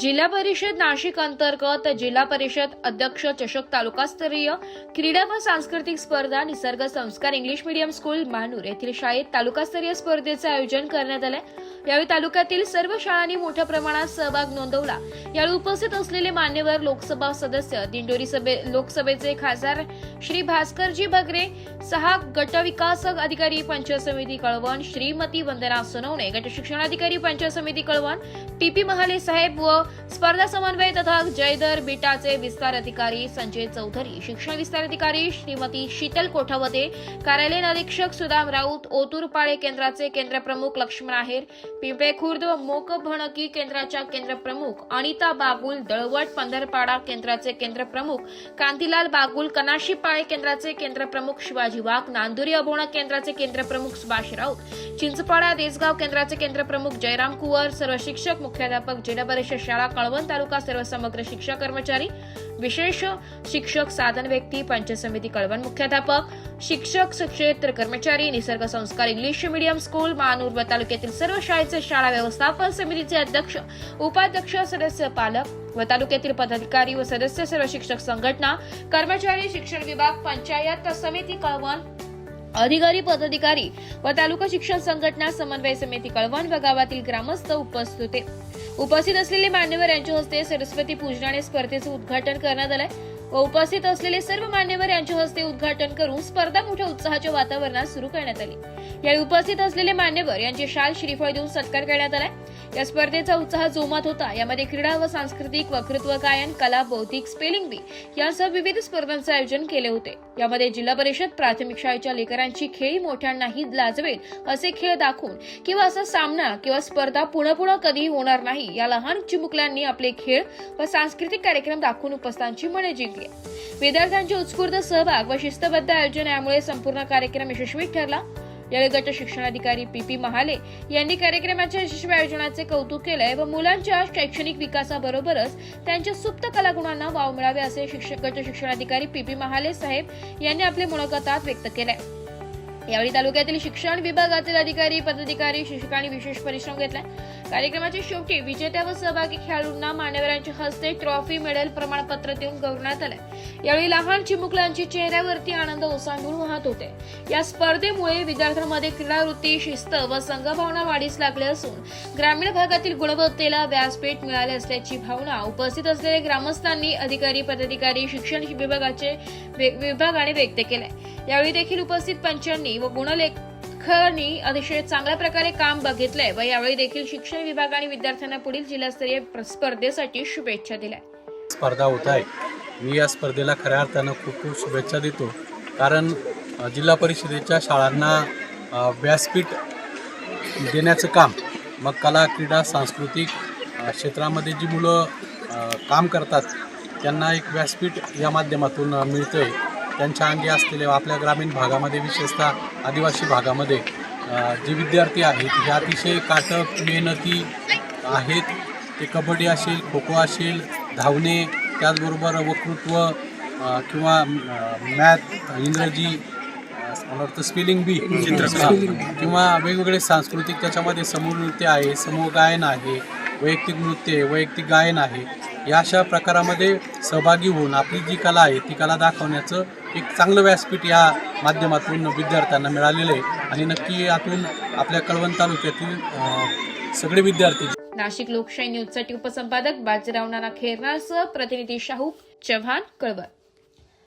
जिल्हा परिषद नाशिक अंतर्गत जिल्हा परिषद अध्यक्ष चषक तालुकास्तरीय क्रीडा व सांस्कृतिक स्पर्धा निसर्ग संस्कार इंग्लिश मीडियम स्कूल मानूर येथील शाळेत तालुकास्तरीय स्पर्धेचे आयोजन करण्यात आले यावेळी तालुक्यातील सर्व शाळांनी मोठ्या प्रमाणात सहभाग नोंदवला. यावेळी उपस्थित असलेले मान्यवर लोकसभा सदस्य दिंडोरी सभे लोकसभेचे खासदार श्री भास्करजी बगरे सहा गटविकास अधिकारी पंचायत समिती कळवण श्रीमती वंदना सोनवणे गट शिक्षणाधिकारी पंचायत समिती कळवण टीपी महाले साहेब व स्पर्धा समन्वय तथा जयदर बिटाचे विस्तार अधिकारी संजय चौधरी शिक्षण विस्तार अधिकारी श्रीमती शीतल कोठावते कार्यालयीन अधीक्षक सुदाम राऊत ओतूर पाळे केंद्राचे केंद्र प्रमुख लक्ष्मण आहेर पिंपळे खुर्द मोक भणकी केंद्राच्या केंद्र प्रमुख अनिता बागुल दळवट पंधरपाडा केंद्राचे केंद्र प्रमुख कांतीलाल बागुल कनाशी पाळे केंद्राचे केंद्र प्रमुख शिवाजी वाघ नांदुरी अभोणा केंद्राचे केंद्र प्रमुख सुभाष राऊत चिंचपाडा देसगाव केंद्राचे केंद्र प्रमुख जयराम कुवर सर्व शिक्षक मुख्याध्यापक जिल्हा परिषद शाळा सावंत तालुका सर्व समग्र शिक्षक कर्मचारी विशेष शिक्षक साधन व्यक्ती पंचायत समिती कळवण मुख्याध्यापक शिक्षक क्षेत्र कर्मचारी निसर्ग संस्कार इंग्लिश मीडियम स्कूल मानूर तालुक्यातील सर्व शाळेचे शाळा व्यवस्थापन समितीचे अध्यक्ष उपाध्यक्ष सदस्य पालक व तालुक्यातील पदाधिकारी व सदस्य सर्व शिक्षक संघटना कर्मचारी शिक्षण विभाग पंचायत समिती कळवण अधिकारी पदाधिकारी व तालुका शिक्षण संघटना समन्वय समिती कळवण व गावातील ग्रामस्थ उपस्थित होते. उपस्थित असलेले मान्यवर यांच्या हस्ते सरस्वती पूजनाने स्पर्धेचे उद्घाटन करण्यात आलंय. व उपस्थित असलेले सर्व मान्यवर यांच्या हस्ते उद्घाटन करून स्पर्धा मोठ्या उत्साहाच्या वातावरणात सुरू करण्यात आली. यावेळी उपस्थित असलेले मान्यवर यांचे शाल श्रीफळ देऊन सत्कार करण्यात आलाय. या स्पर्धेचा उत्साह जोमात होता. यामध्ये क्रीडा व सांस्कृतिक वक्तृत्व गायन कला बौद्धिक स्पेलिंग बी यासह विविध स्पर्धांचे आयोजन केले होते. यामध्ये जिल्हा परिषद प्राथमिक शाळेच्या लेकरांची खेळी मोठ्यांनाही लाजवेल असे खेळ दाखवून किंवा असा सामना किंवा स्पर्धा पुन्हा पुन्हा कधीही होणार नाही या लहान चिमुकल्यांनी आपले खेळ व सांस्कृतिक कार्यक्रम दाखवून उपस्थितांची मने जिंकली. विद्यार्थ्यांचे उत्स्फूर्त सहभाग व शिस्तबद्ध आयोजन यामुळे संपूर्ण कार्यक्रम यशस्वी ठरला. यावेळी गट शिक्षणाधिकारी पी पी महाले यांनी कार्यक्रमाच्या यशस्वी आयोजनाचे कौतुक केलंय व मुलांच्या शैक्षणिक विकासाबरोबरच त्यांच्या सुप्त कलागुणांना वाव मिळावे असे शिक्षक गट शिक्षणाधिकारी पी पी महाले साहेब यांनी आपल्या मुलाखतात व्यक्त केलंय. यावेळी तालुक्यातील शिक्षण विभागातील अधिकारी पदाधिकारी शिक्षकांनी विशेष परिश्रम घेतला कार्यक्रमाच्या शेवटी विजेत्या व सहभागी खेळाडूंना मान्यवरांच्या हस्ते ट्रॉफी मेडल प्रमाणपत्र देऊन गौरवण्यात आलंय. यावेळी लहान चिमुकल्यांची चेहऱ्यावरती आनंद ओसांडून वाहत होते. या स्पर्धेमुळे विद्यार्थ्यांमध्ये क्रीडावृत्ती शिस्त व संघभावना वाढीस लागले असून ग्रामीण भागातील गुणवत्तेला व्यासपीठ मिळाले असल्याची भावना उपस्थित असलेल्या ग्रामस्थांनी अधिकारी पदाधिकारी शिक्षण विभागाचे विभागाने व्यक्त केलाय. यावेळी देखील उपस्थित पंचांनी व गुणलेखनी अतिशय चांगल्या प्रकारे काम बघितलंय व यावेळी देखील शिक्षण विभागाने विद्यार्थ्यांना पुढील जिल्हास्तरीय प्र- स्पर्धेसाठी शुभेच्छा दिल्या. स्पर्धा होत आहे. मी या स्पर्धेला खऱ्या अर्थानं खूप खूप शुभेच्छा देतो. कारण जिल्हा परिषदेच्या शाळांना व्यासपीठ देण्याचं काम मग कला क्रीडा सांस्कृतिक क्षेत्रामध्ये जी मुलं काम करतात त्यांना एक व्यासपीठ या माध्यमातून मिळतं आहे त्यांच्या अंगी असलेले आपल्या ग्रामीण भागामध्ये विशेषतः आदिवासी भागामध्ये जे विद्यार्थी आहेत हे अतिशय काटक मेहनती आहेत ते कबड्डी असेल खो खो असेल धावणे त्याचबरोबर वक्तृत्व किंवा मॅथ इंग्रजी मला वाटतं स्पेलिंग बी. किंवा वेगवेगळे सांस्कृतिक त्याच्यामध्ये समूह नृत्य आहे समूह गायन आहे वैयक्तिक नृत्य आहे वैयक्तिक गायन आहे या अशा प्रकारामध्ये सहभागी होऊन आपली जी कला आहे ती कला दाखवण्याचं एक चांगलं व्यासपीठ या माध्यमातून विद्यार्थ्यांना मिळालेलं आहे. आणि नक्की यातून आपल्या कळवण तालुक्यातील सगळे विद्यार्थी नाशिक लोकशाही न्यूजसाठी उपसंपादक बाजीराव नाना खेरनारसह प्रतिनिधी शाहू चव्हाण कळवण.